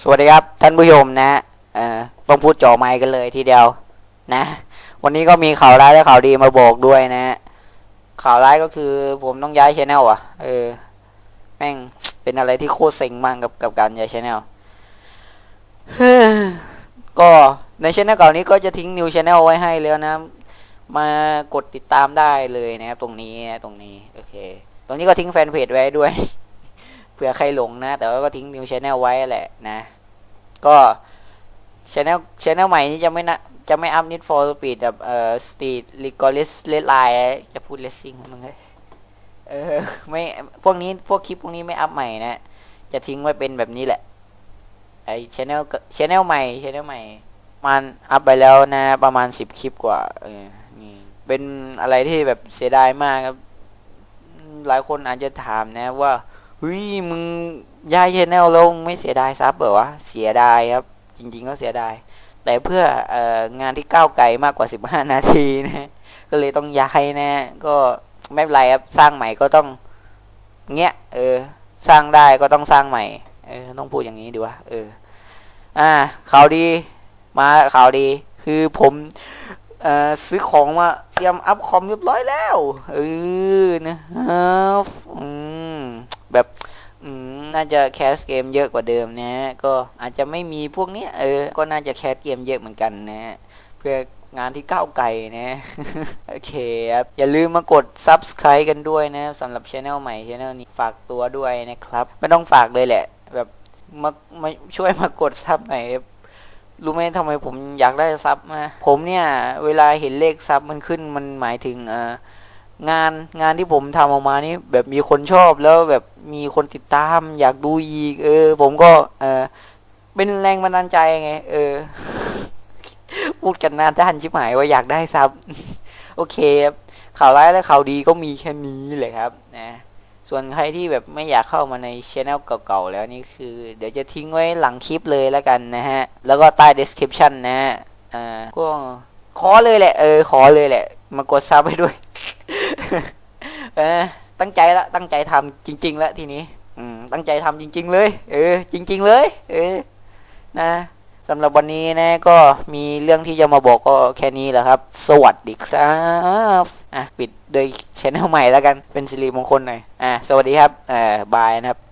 สวัสดีครับท่านผู้ชมนะเอ่อต้องพูดจ่อไมค์กันเลยทีเดียว นะ วันนี้ก็มีข่าวร้ายและข่าวดีมาบอกด้วยนะ ข่าวร้ายก็คือผมต้องย้ายชแนลอะ เออ แม่งเป็นอะไรที่โคตรเซ็งมากกับกับการย้ายชแนลก็ในชแนลเก่านี้ก็จะทิ้งนิวชแนลไว้ให้แล้วนะ มากดติดตามได้เลยนะครับตรงนี้นะตรงนี้ โอเค ตรงนี้ก็ทิ้งแฟนเพจไว้ด้วย เผื่อใครหลงนะ แต่ว่าก็ทิ้งนิวชแนลไว้แหละนะ ก็ชแนลชแนลใหม่นี้จะไม่นะจะไม่อัพนิดฟอร์สปีดแบบเอ่อสตรีทลิกอลิสเลดไลน์จะพูดเลสซิ่งมึงเลยเออไม่พวกนี้พวกคลิปพวกนี้ไม่อัพใหม่นะ จะทิ้งไว้เป็นแบบนี้แหละไอชแนลชแนลใหม่ชแนลใหม่มันอัพไปแล้วนะ ประมาณสิบคลิปกว่าเออนี่เป็นอะไรที่แบบเสียดายมากครับ หลายคนอาจจะถามนะว่า เฮ้ยมึงย้ายชแนลลงไม่เสียดายซับเหรอวะเสียดายครับ จริง ๆ ก็เสียดาย แต่เพื่อเอองานที่ก้าวไกลมากกว่า 15 นาทีนะก็เลยต้องย้ายนะ ก็ไม่เป็นไรครับสร้างใหม่ก็ต้องเงี้ยเออสร้างได้ก็ต้องสร้างใหม่เออต้องพูดอย่างนี้ดีวะเอออ่าข่าวดีมาข่าวดี คือผมเอ่อซื้อของมาเตรียมอัพคอมเรียบร้อยแล้วเออนะครับอืม แบบ อืม น่าจะแคสเกมเยอะกว่าเดิมนะก็อาจจะไม่มีพวกนี้เออ ก็น่าจะแคสเกมเยอะเหมือนกันนะเพื่องานที่ก้าวไกลนะ โอเคครับ อย่าลืมมากด subscribe กันด้วยนะสำหรับช anel ใหม่ช anel นี้ฝากตัวด้วยนะครับ ไม่ต้องฝากเลยแหละ แบบมามาช่วยมากดซับหน่อยรู้ไหมทำไมผมอยากได้ซับมาผมเนี่ย เวลาเห็นเลขซับมันขึ้นมันหมายถึงเอ่อ งานงานที่ผมทำออกมานี่แบบมีคนชอบแล้วแบบมีคนติดตาม อยากดูอีก เออ ผมก็ เออเป็นแรงบันดาลใจไง เออ พูดกันหน้าด้านชิบหายว่าอยากได้ซับ โอเคครับข่าวร้ายและข่าวดีก็มีแค่นี้เลยครับนะส่วนใครที่แบบไม่อยากเข้ามาในช anel เก่าๆแล้วนี่คือ เดี๋ยวจะทิ้งไว้หลังคลิปเลยแล้วกันนะฮะ แล้วก็ใต้ description นะฮะอ่าก็ขอเลยแหละ เออ ขอเลยแหละ มากดซับให้ด้วย เออตั้งใจละตั้งใจทำจริง ๆ แล้วทีนี้ อืมตั้งใจทำจริง ๆ เลย เออ จริง ๆ เลย เออ นะสำหรับวันนี้นะก็มีเรื่องที่จะมาบอกก็แค่นี้แหละครับ สวัสดีครับอะปิดโดยชแนลใหม่แล้วกันเป็นสิริมงคลหน่อยอะสวัสดีครับอ่าบายนะครับ